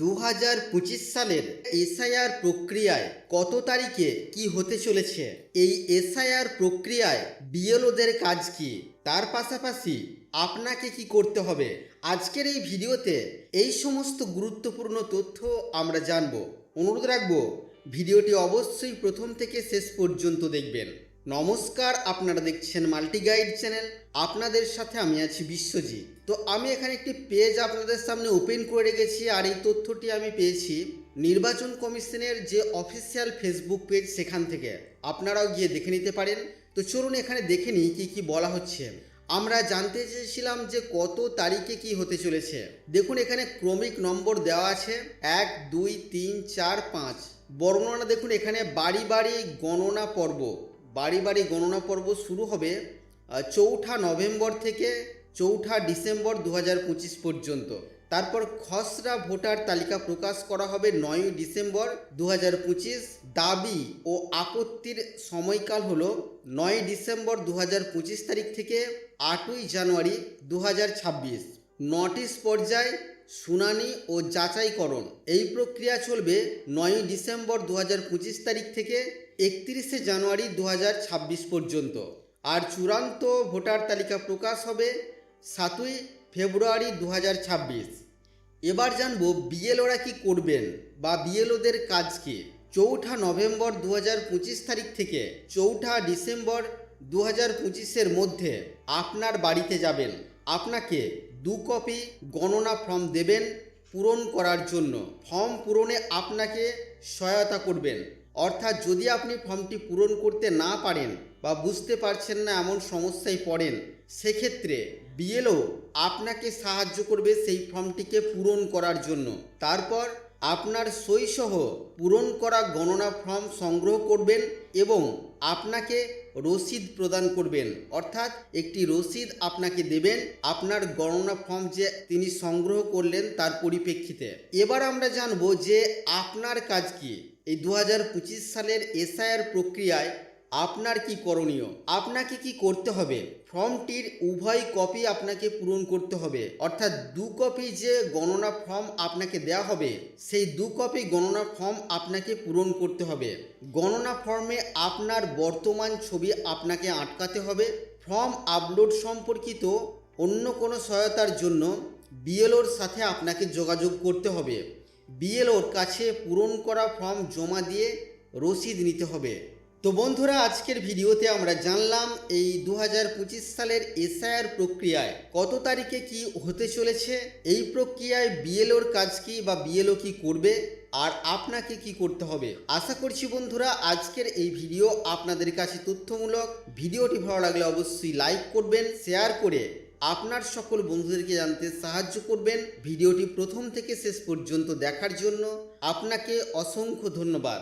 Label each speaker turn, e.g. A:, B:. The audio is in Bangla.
A: দু হাজার পঁচিশ সালের এসআইআর প্রক্রিয়ায় কত তারিখে কি হতে চলেছে? এই এসআইআর প্রক্রিয়ায় বিএলওদের কাজ কি? তার পাশাপাশি আপনাকে কি করতে হবে? আজকের এই ভিডিওতে এই সমস্ত গুরুত্বপূর্ণ তথ্য আমরা জানব। অনুরোধ রাখব, ভিডিওটি অবশ্যই প্রথম থেকে শেষ পর্যন্ত দেখবেন। নমস্কার, আপনারা দেখছেন মাল্টি গাইড চ্যানেল। আপনাদের সাথে আমি আছি বিশ্বজিৎ। তো আমি এখানে একটি পেজ আপনাদের সামনে ওপেন করে রেখেছি আর এই তথ্যটি আমি পেয়েছি নির্বাচন কমিশনের যে অফিসিয়াল ফেসবুক পেজ সেখান থেকে। আপনারাও গিয়ে দেখে নিতে পারেন। তো চলুন এখানে দেখে নিই কী কী বলা হচ্ছে। আমরা জানতে চেয়েছিলাম যে কত তারিখে কি হতে চলেছে। দেখুন, এখানে ক্রমিক নম্বর দেওয়া আছে। এক, দুই, তিন, চার, পাঁচ। বর্ণনা দেখুন, এখানে বাড়ি বাড়ি, গণনা, পর্ব। বাড়ি বাড়ি গণনা পর্ব শুরু হবে চৌঠা নভেম্বর থেকে চৌঠা ডিসেম্বর দু হাজার পঁচিশ পর্যন্ত। তারপর খসড়া ভোটার তালিকা প্রকাশ করা হবে নয়ই ডিসেম্বর দু হাজার পঁচিশ। দাবি ও আপত্তির সময়কাল হল নয় ডিসেম্বর দু হাজার পঁচিশ তারিখ থেকে আটই জানুয়ারি দু নোটিশ পর্যায়, শুনানি ও যাচাইকরণ। এই প্রক্রিয়া চলবে নয়ই ডিসেম্বর দু হাজার পঁচিশ তারিখ থেকে একত্রিশে জানুয়ারি দু হাজার ছাব্বিশ পর্যন্ত। আর চূড়ান্ত ভোটার তালিকা প্রকাশ হবে সাতই ফেব্রুয়ারি দু হাজার ছাব্বিশ। এবার জানব বিএলওরা কি করবেন বা বিএলওদের কাজ কি? চৌঠা নভেম্বর দু হাজার পঁচিশ তারিখ থেকে চৌঠা ডিসেম্বর দু হাজার পঁচিশের মধ্যে আপনার বাড়িতে যাবেন। আপনাকে দু কপি গণনা ফর্ম দেবেন পূরণ করার জন্য। ফর্ম পূরণে আপনাকে সহায়তা করবেন। অর্থাৎ যদি আপনি ফর্মটি পূরণ করতে না পারেন বা বুঝতে পারছেন না এমন সমস্যায় পড়েন, সেক্ষেত্রে বিএলও আপনাকে সাহায্য করবে সেই ফর্মটিকে পূরণ করার জন্য। তারপর আপনার সইসহ পূরণ করা গণনা ফর্ম সংগ্রহ করবেন এবং আপনাকে রসিদ প্রদান করবেন। অর্থাৎ একটি রসিদ আপনাকে দেবেন, আপনার গণনা ফর্ম যে তিনি সংগ্রহ করলেন তার পরিপ্রেক্ষিতে। এবার আমরা জানব যে আপনার কাজ কি? এই দু হাজার পঁচিশ সালের এসআইআর প্রক্রিয়ায় আপনার কি করণীয়? আপনাকে কি করতে হবে? ফর্মটির উভয় কপি আপনাকে পূরণ করতে হবে। অর্থাৎ দু কপি যে গণনা ফর্ম আপনাকে দেওয়া হবে, সেই দু কপি গণনা ফর্ম আপনাকে পূরণ করতে হবে। গণনা ফর্মে আপনার বর্তমান ছবি আপনাকে আটকাতে হবে। ফর্ম আপলোড সম্পর্কিত অন্য কোনো সহায়তার জন্য বিএলওর সাথে আপনাকে যোগাযোগ করতে হবে। বিএলওর কাছে পূরণ করা ফর্ম জমা দিয়ে রসিদ নিতে হবে। তো বন্ধুরা, আজকের ভিডিওতে আমরা জানলাম এই দু হাজার পঁচিশ সালের এসআইআর প্রক্রিয়ায় কত তারিখে কি হতে চলেছে, এই প্রক্রিয়ায় বিএলওর কাজ কি বা বিএলও কি করবে, আর আপনাকে কি করতে হবে। আশা করছি বন্ধুরা, আজকের এই ভিডিও আপনাদের কাছে তথ্যমূলক। ভিডিওটি ভালো লাগলে অবশ্যই লাইক করবেন, শেয়ার করে আপনার সকল বন্ধুদেরকে জানতে সাহায্য করবেন। ভিডিওটি প্রথম থেকে শেষ পর্যন্ত দেখার জন্য আপনাকে অসংখ্য ধন্যবাদ।